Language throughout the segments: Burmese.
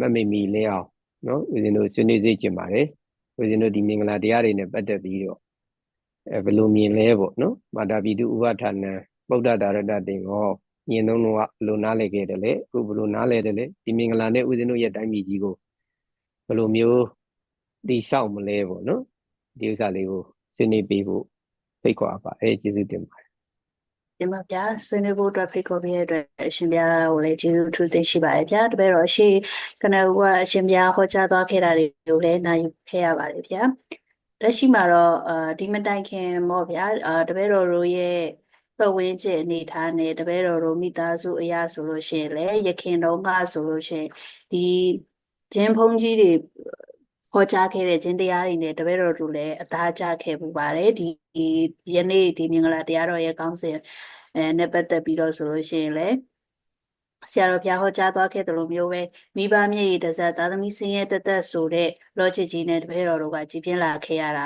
မမေမီလဲအောင်နော်ဦးဇင်းတို့ဆွေးနွေးစေချင်ပါတယ်ဦးဇင်းတို့ဒီမင်္ဂလာတရားတွေနဲ့ပတ်သက်ပြီးတော့အဲဘယ်လိုမြင်လဲပေါ့နော်မာတာပိတုဥပဌာနံဗုဒ္ဓတာရတတင်ဟောညင်သုံးလုံးကဘယ်လိုနားလည်ခဲ့တယ်လဲအခုဘယ်လိုနားလည်တယ်လဲဒီမင်္ဂလာနဲ့ဦးဇင်းတို့ရဲ့တိုင်းပြည်ကြီးကိုဘယ်လိုမျိုးတိဆောက်မလဲပေါ့နော်ဒီဥစ္စာလေးကိုဆွေးနွေးပေးဖို့ဖိတ်ခေါ်ပါအဲကျေးဇူးတင်ပါတယ် ဒီမှာဗျာဆွေးနွေးဖို့အတွက်ဖိတ်ခေါ်ပေးတဲ့အတွက်အရှင်ဘုရားကိုလည်းကျေးဇူးထူးသိရှိပါတယ်ဗျာတပည့်တော်ရှေ့ကနဦးကအရှင်ဘုရားဟောကြားသွားခဲ့တာတွေကိုလည်းနာယူခဲ့ရပါတယ်ဗျာလက်ရှိမှာတော့အာဒီမတိုင်ခင်မော့ဗျာအာတပည့်တော်တို့ရဲ့ပတ်ဝန်းကျင်အနေထားနဲ့တပည့်တော်တို့မိသားစုအရာဆိုလို့ရှိရင်လည်းယခင်တုန်းကဆိုလို့ရှိရင်ဒီဂျင်းဖုံးကြီးတွေ ဟောကြားခဲ့တဲ့ဂျင်းတရားတွေနဲ့တပည့်တော်တို့လည်းအသားကျခဲ့ပူပါတယ်ဒီဒီယနေ့ဒီမင်္ဂလာတရားတော်ရဲ့ကောင်းစဉ်အဲနဲ့ပတ်သက်ပြီးတော့ဆိုလို့ရှိရင်လည်းဆရာတော်ဘုရားဟောကြားသွားခဲ့သလိုမျိုးပဲမိဘမျက်ရည်တစ်စက်သားသမီးစင်းရဲတက်တက်ဆိုတဲ့ logic ကြီးနဲ့တပည့်တော်တို့ကကြည်ပြင်းလာခဲ့ရတာ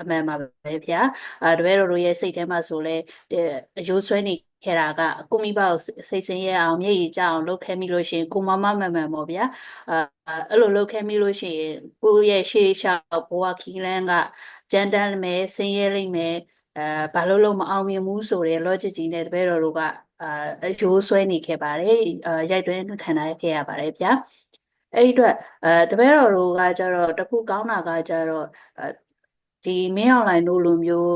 အမှန်ပါပဲဗျာအဲတပည့်တော်တို့ရဲ့စိတ်ထဲမှာဆိုလဲအယိုးဆွဲနေ ခဲ့တာကကိုမိဘကိုစိတ်ဆင်းရဲအောင်မျက်ရည်ကျအောင်လုပ်ခဲ့မိလို့ရှိရင်ကိုမမမှန်မှန်ပေါ့ဗျာအဲအဲ့လိုလုပ်ခဲ့မိလို့ရှိရင်ကိုရဲ့ရှေးရှောက်ဘဝခီးလန်းကကြမ်းတမ်းမယ်ဆင်းရဲလိမ့်မယ်အဲဘာလို့လို့မအောင်မြင်ဘူးဆိုတဲ့ logic ကြီးနဲ့တပည့်တော်တို့ကအာအကျိုးဆွဲနေခဲ့ပါတယ်အာရိုက်သွင်းခံရခဲ့ရပါတယ်ဗျာအဲ့ဒီအတွက်အဲတပည့်တော်တို့ကကြတော့တခုကောင်းတာကကြတော့ဒီမင်းအွန်လိုင်းတို့လိုမျိုး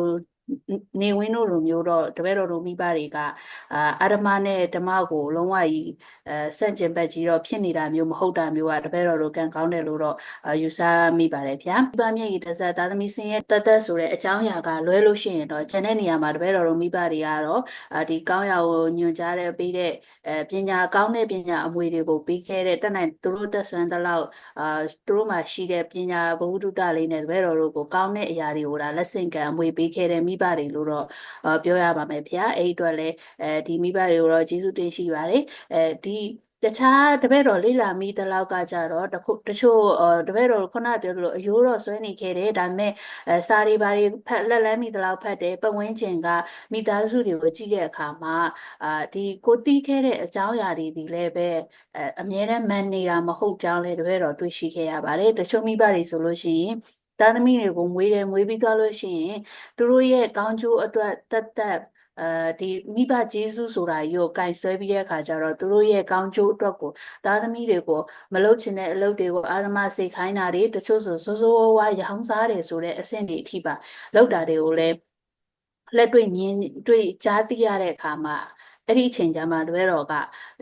နေဝင်းတို့လိုမျိုးတော့တပည့်တော်တို့မိဘတွေကအာအာရမနဲ့ဓမ္မကိုလုံးဝကြီးအဲစန့်ကျင်ဘက်ကြီးတော့ဖြစ်နေတာမျိုးမဟုတ်တာမျိုးကတပည့်တော်တို့ကံကောင်းတယ်လို့တော့ယူဆမိပါတယ်ဗျာမိဘမျက်ရည်တစ်ဆက်သားသမီးစင်းရဲ့တသက်ဆိုတဲ့အကြောင်းအရာကလွဲလို့ရှိရင်တော့ကျန်တဲ့နေရာမှာတပည့်တော်တို့မိဘတွေကတော့အာဒီကောင်းရာကိုညွှန်ကြားတဲ့ပေးတဲ့အဲပညာကောင်းတဲ့ပညာအမွေတွေကိုပေးခဲ့တဲ့တက်နိုင်သူတို့သက်ဆွမ်းသလောက်အာသူတို့မှာရှိတဲ့ပညာဘဝတုတလေးနဲ့တပည့်တော်တို့ကိုကောင်းတဲ့အရာတွေကိုဒါလက်ဆင့်ကမ်းအမွေပေးခဲ့တဲ့မိဘတွေလို့တော့ပြောရပါမယ်ဗျာအဲ့ဒီအတွက်လည်းအဲဒီမိဘတွေကိုတော့ကျေးဇူးတင်ရှိပါတယ်အဲဒီတခြားတပည့်တော်လေးလာမိတလောက်ကကြတော့တခုတချို့တပည့်တော်ခုနပြောသလိုအယိုးတော့ဆွဲနေခဲ့တယ်ဒါပေမဲ့အဲစာတွေဘာတွေဖက်လက်လန်းမိတလောက်ဖတ်တယ်ပတ်ဝန်းကျင်ကမိသားစုတွေကိုကြည့်တဲ့အခါမှာအာဒီကိုတီးခဲ့တဲ့အကြောင်းအရာတွေဒီလည်းပဲအဲအမြဲတမ်းမန်နေတာမဟုတ်ကြောင်းလည်းတပည့်တော်တွေ့ရှိခဲ့ရပါတယ်တချို့မိဘတွေဆိုလို့ရှိရင် သားသမီးတွေကိုမွေးတယ်မွေးပြီးသွားလို့ရှိရင်သူတို့ရဲ့ကောင်းကျိုးအတွက်တက်တက်အဲဒီမိဘကျေးဇူးဆိုတာကြီးကိုကင်ဆွဲပြီးတဲ့အခါကျတော့သူတို့ရဲ့ကောင်းကျိုးအတွက်ကိုသားသမီးတွေကိုမလုပ်ချင်တဲ့အလုပ်တွေကိုအာရမစိတ်ခိုင်းတာတွေတချို့ဆိုစိုးစိုးဝါးဝါးရောင်းစားတယ်ဆိုတဲ့အဆင့်တွေအထိပါလောက်တာတွေကိုလည်းလက်တွေ့မြင်တွေ့ကြားသိရတဲ့အခါမှာ အဲ့ဒီအချိန်ကျမှတပည့်တော်က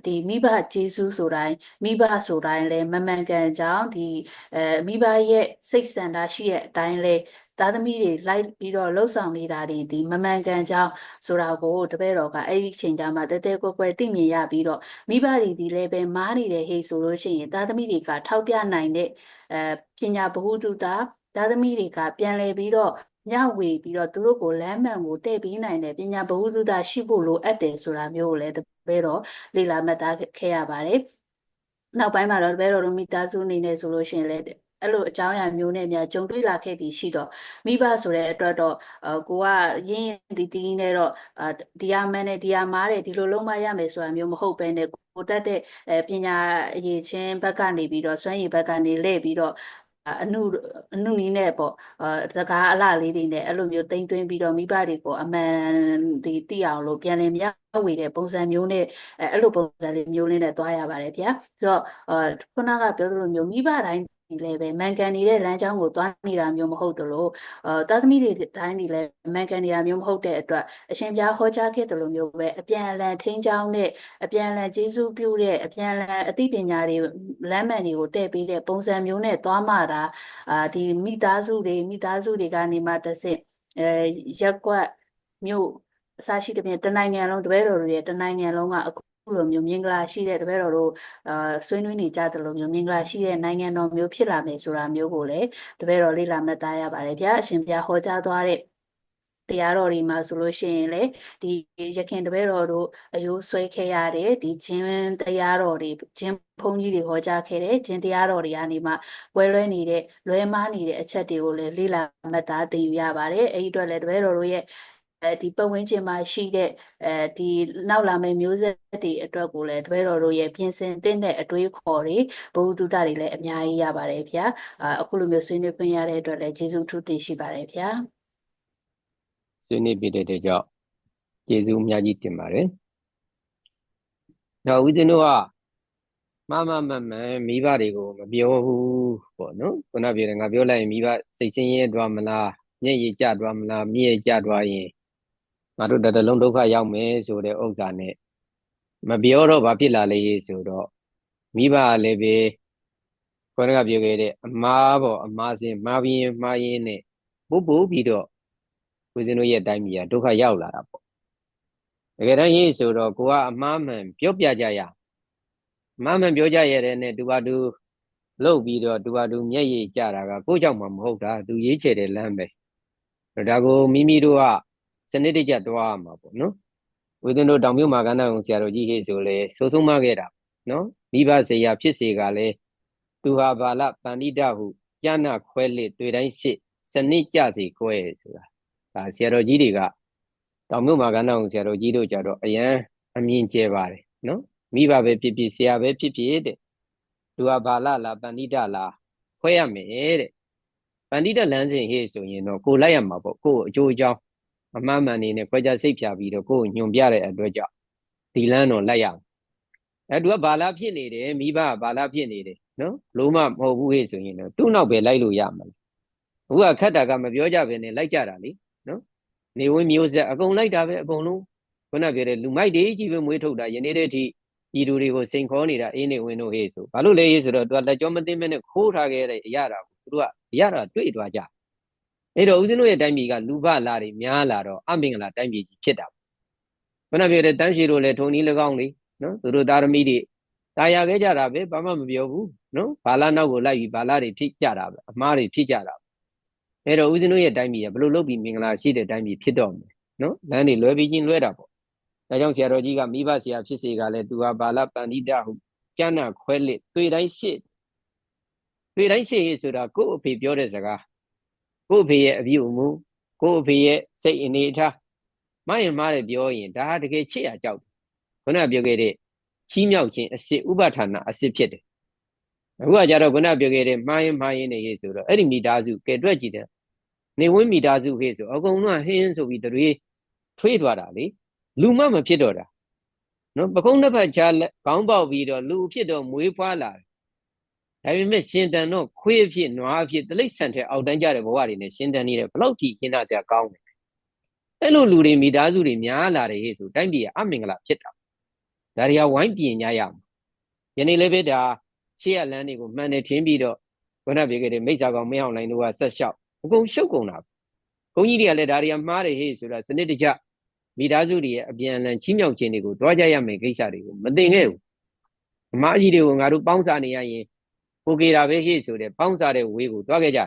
ဒီမိဘဂျေစုဆိုတိုင်းမိဘဆိုတိုင်းလဲမမှန်ကန်ကြောင်းဒီအဲမိဘရဲ့စိတ်ဆန္ဒရှိတဲ့အတိုင်းလဲသားသမီးတွေလိုက်ပြီးတော့လှုပ်ဆောင်နေတာတွေဒီမမှန်ကန်ကြောင်းဆိုတာကိုတပည့်တော်ကအဲ့ဒီအချိန်ကျမှတဲတဲကွယ်ကွယ်သိမြင်ရပြီးတော့မိဘတွေဒီလည်းပဲမားနေတယ်ဟေ့ဆိုလို့ရှိရင်သားသမီးတွေကထောက်ပြနိုင်တဲ့အဲပညာဗဟုသုတသားသမီးတွေကပြန်လည်ပြီးတော့ မျှဝေပြီးတော့သူတို့ကိုလမ်းမှန်ကိုတည့်ပြီးနိုင်တဲ့ပညာဗဟုသုတရှိဖို့လိုအပ်တယ်ဆိုတာမျိုးကိုလည်းတပည့်တော်လေ့လာမှတ်သားခဲ့ရပါတယ်နောက်ပိုင်းမှာတော့တပည့်တော်တို့မိသားစုအနေနဲ့ဆိုလို့ရှိရင်လည်းအဲ့လိုအကြောင်းအရာမျိုးနဲ့များကြုံတွေ့လာခဲ့သည်ရှိတော့မိဘဆိုတဲ့အတွက်တော့ကိုကရင်းရင်ဒီတီးနဲ့တော့ဒီယာမန်နဲ့ဒီယာမားတယ်ဒီလိုလုံးမရမယ်ဆိုတာမျိုးမဟုတ်ပဲနဲ့ကိုတက်တဲ့ပညာအရေးချင်းဘက်ကနေပြီးတော့စွမ်းရည်ဘက်ကနေလှည့်ပြီးတော့ အနုအနုနီးနဲ့ပေါ့အာစကားအလှလေးတွေနဲ့အဲ့လိုမျိုးတိမ့်သွင်းပြီးတော့မိဘတွေကိုအမှန်ဒီသိအောင်လို့ပြန်လည်မျှဝေတဲ့ပုံစံမျိုးနဲ့အဲ့လိုပုံစံလေးမျိုးလေးနဲ့သွားရပါတယ်ဗျာဆိုတော့အာခုနကပြောသလိုမျိုးမိဘတိုင်း ဒီလည်းပဲမန်ကန်နေတဲ့လမ်းကြောင်းကိုသွားနေတာမျိုးမဟုတ်သလိုအာတာသမီတွေတိုင်းဒီလည်းမန်ကန်နေတာမျိုးမဟုတ်တဲ့အတွက်အရှင်ပြားဟောကြားခဲ့တယ်လို့မျိုးပဲအပြန်အလှန်ထိန်းချောင်းတဲ့အပြန်အလှန်ကျေးဇူးပြုတဲ့အပြန်အလှန်အသိပညာတွေလမ်းမှန်တွေကိုတည့်ပေးတဲ့ပုံစံမျိုးနဲ့သွားမှတာအာဒီမိသားစုတွေမိသားစုတွေကနေမှတစ်ဆင့်အဲရက်ကွက်မြို့အစရှိတဲ့ပြင်တနိုင်ငံလုံးတပည့်တော်တွေရဲ့တနိုင်ငံလုံးကအခု လိုမျိုးမင်္ဂလာရှိတဲ့တပည့်တော်တို့အာဆွေးနွေးနေကြတယ်လို့မျိုးမင်္ဂလာရှိတဲ့နိုင်ငံတော်မျိုးဖြစ်လာမယ်ဆိုတာမျိုးကိုလည်းတပည့်တော်လေ့လာမှတ်သားရပါတယ်ဗျာအရှင်ဘုရားဟောကြားသွားတဲ့တရားတော်တွေမှာဆိုလို့ရှိရင်လေဒီရခင်တပည့်တော်တို့အယိုးဆွဲခဲ့ရတဲ့ဒီဂျင်းတရားတော်တွေဂျင်းဘုန်းကြီးတွေဟောကြားခဲ့တဲ့ဂျင်းတရားတော်တွေကနေမှပွဲလွဲနေတဲ့လွဲမားနေတဲ့အချက်တွေကိုလည်းလေ့လာမှတ်သားသိယူရပါတယ်အဲဒီအတွက်လည်းတပည့်တော်တို့ရဲ့ အဲဒီပတ်ဝန်းကျင်မှာရှိတဲ့အဲဒီနောက်လာမယ့်မျိုးဆက်တွေအတွက်ကိုလည်းတပည့်တော်တို့ရဲ့ပြင်ဆင်တဲ့အတွေးခေါ်တွေဘုဟုတုတတွေလည်းအများကြီးရပါတယ်ဗျာအာအခုလိုမျိုးဆွေးနွေးခွင့်ရတဲ့အတွက်လည်းကျေးဇူးထူးတင်ရှိပါတယ်ဗျာဆွေးနွေးပြတဲ့ကြောင့်ကျေးဇူးအများကြီးတင်ပါတယ်နောက်ဦးဇင်းတို့ကမမမမမိဘတွေကိုမပြောဘူးပေါ့နော်ခုနပြောတယ်ငါပြောလိုက်ရင်မိဘစိတ်ဆင်းရဲသွားမလားမျက်ရည်ကျသွားမလားမြည့်ကျသွားရင် ငါတို့တတလုံးဒုက္ခရောက်မယ်ဆိုတဲ့ဥစ္စာနဲ့မပြောတော့ဘာဖြစ်လာလဲဆိုတော့မိဘကလည်းပဲခေါင်းကပြောခဲ့တဲ့အမားပေါ့အမားစင်မှားပြီးရင်မှားရင်းနဲ့ပို့ပို့ပြီးတော့ဦးဇင်းတို့ရဲ့တိုင်းပြည်ကဒုက္ခရောက်လာတာပေါ့တကယ်တမ်းရေးဆိုတော့ကိုကအမှားမှန်ပြောပြကြရအမှားမှန်ပြောကြရတဲ့နဲ့တူပါတူလှုပ်ပြီးတော့တူပါတူမျက်ရည်ကျတာကကိုကြောင့်မှမဟုတ်တာသူရေးချယ်တဲ့လမ်းပဲဒါကိုမိမိတို့က စနစ်တကျသွားရမှာပေါ့နော်ဦးဇင်းတို့တောင်မြို့မှာကန္နာအောင်ဆရာတော်ကြီးဟေ့ဆိုလေဆိုးဆုံးမခဲ့တာနော်မိဘစေရဖြစ်စေကလည်းသူဟာဘာလပန္တိတဟုကျမ်းနာခွဲလစ်တွေ့တိုင်းရှိစနစ်ကြစီခွဲဆိုတာဒါဆရာတော်ကြီးတွေကတောင်မြို့မှာကန္နာအောင်ဆရာတော်ကြီးတို့ကြတော့အရန်အမြင်ကျဲပါတယ်နော်မိဘပဲဖြစ်ဖြစ်ဆရာပဲဖြစ်ဖြစ်တဲ့သူဟာဘာလလားပန္တိတလားခွဲရမယ်တဲ့ပန္တိတလမ်းစဉ်ဟေ့ဆိုရင်တော့ကိုလိုက်ရမှာပေါ့ကိုအကျိုးအကြောင်း အမှန်မှန်နေနဲ့ခွဲခြားစိတ်ဖြာပြီးတော့ကိုညွန်ပြတဲ့အတွက်ကြောင့်ဒီလမ်းတော့လိုက်ရအဲသူကဘာလာဖြစ်နေတယ်မိဘကဘာလာဖြစ်နေတယ်နော်လုံးမမဟုတ်ဘူးဟေ့ဆိုရင်တော့သူ့နောက်ပဲလိုက်လို့ရမှာအခုကခက်တာကမပြောကြဘဲနဲ့လိုက်ကြတာလေနော်နေဝင်မျိုးဆက်အကုန်လိုက်တာပဲအကုန်လုံးခုနပြောတဲ့လူမိုက်တွေကြီးပဲမွေးထုတ်တာယနေ့တည်းထိဤသူတွေကိုစိန်ခေါ်နေတာအင်းနေဝင်တို့ဟေ့ဆိုဘာလို့လဲဟေ့ဆိုတော့သူကလက်ကြောမသိမဲနဲ့ခိုးထားခဲ့တဲ့အရာတာကိုသူတို့ကအရာတာတွေ့သွားကြ အဲ့တော့ဦးဇင်းတို့ရဲ့တိုင်းပြည်ကလူဘလာတွေများလာတော့အမင်္ဂလာတိုင်းပြည်ကြီးဖြစ်တာခုနပြောတဲ့တန်းရှိတို့လည်းထုံနည်း၎င်းလေနော်သူတို့သားသမီးတွေตายရခဲ့ကြတာပဲဘာမှမပြောဘူးနော်ဘာလာနောက်ကိုလိုက်ပြီးဘာလာတွေဖြစ်ကြတာပဲအမားတွေဖြစ်ကြတာအဲ့တော့ဦးဇင်းတို့ရဲ့တိုင်းပြည်ကဘယ်လိုလုပ်ပြီးမင်္ဂလာရှိတဲ့တိုင်းပြည်ဖြစ်တော့မလဲနော်လမ်းတွေလွဲပြီးချင်းလွဲတာပေါ့ဒါကြောင့်ဆရာတော်ကြီးကမိဘဆရာဖြစ်စေကလည်းသူဟာဘာလာပန္တိတဟုကျမ်းနာခွဲလစ်တွေ့တိုင်းရှစ်တွေ့တိုင်းရှစ်ဆိုတာကိုယ့်အဖေပြောတဲ့စကား ကိုယ့်အဖေရဲ့အပြုအမူကိုယ့်အဖေရဲ့စိတ်အနေအထားမရင်မားတယ်ပြောရင်ဒါဟာတကယ်ချစ်ရကြောက်ခုနပြောခဲ့တဲ့ချီးမြှောက်ခြင်းအစစ်ဥပဌာဏအစစ်ဖြစ်တယ်အခုကကြတော့ခုနပြောခဲ့တဲ့မှားရင်မှားရင်နေရေးဆိုတော့အဲ့ဒီမိသားစုကဲတွက်ကြည့်တယ်နေဝင်းမိသားစုဟေ့ဆိုအကုန်လုံးဟင်းဆိုပြီးတွေထွေးသွားတာလေလူမမဖြစ်တော့တာနော်ပကုံးတစ်ဖက်ချာခေါင်းပေါက်ပြီးတော့လူဖြစ်တော့မွေးဖွားလာတယ် ဒါပေမဲ့ရှင်တန်တော့ခွေးဖြစ်နွားဖြစ်တိရစ္ဆာန်တဲ့အောက်တန်းကြတဲ့ဘဝတွေနဲ့ရှင်တန်နေတဲ့ဘလောက်ထိကျင်းတာစရာကောင်းတယ်အဲ့လိုလူတွေမိသားစုတွေများလာတယ်ဟေ့ဆိုတိုင်းပြည်ကအမင်္ဂလာဖြစ်တာဒါတွေကဝိုင်းပြင်ကြရမှာယနေ့လည်းပဲဒါရှေ့ရလန်းတွေကိုမှန်တယ်ထင်းပြီးတော့ဘုရားပြေခဲ့တဲ့မိစ္ဆာကောင်မင်းအောင်လိုင်းတို့ကဆက်လျှောက်အကုန်ရှုပ်ကုန်တာဘုန်းကြီးတွေကလည်းဒါတွေကမှားတယ်ဟေ့ဆိုတာစနစ်တကျမိသားစုတွေရဲ့အပြန်အလှန်ချီးမြှောက်ခြင်းတွေကိုတွားကြရမယ်ကိစ္စတွေကိုမသိခဲ့ဘူးအမအကြီးတွေကိုငါတို့ပေါင်းစားနေရရင် ကိုကေတာပဲဟေ့ဆိုတဲ့ပေါင်းစားတဲ့ဝေးကိုတွားခဲ့ကြ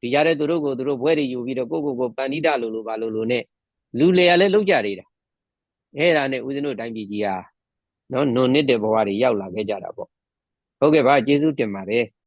ဒီကြတဲ့သူတို့ကိုသူတို့ဘွဲတွေယူပြီးတော့ကိုကိုကိုပန္နိတလို့လို့ပါလို့လို့နဲ့လူလေရလဲလောက်ကြနေတာအဲ့ဒါနဲ့ဦးဇင်းတို့တိုင်းပြည်ကြီးဟာနော်နုံနစ်တဲ့ဘဝတွေရောက်လာခဲ့ကြတာပေါ့ဟုတ်ကဲ့ပါကျေးဇူးတင်ပါတယ်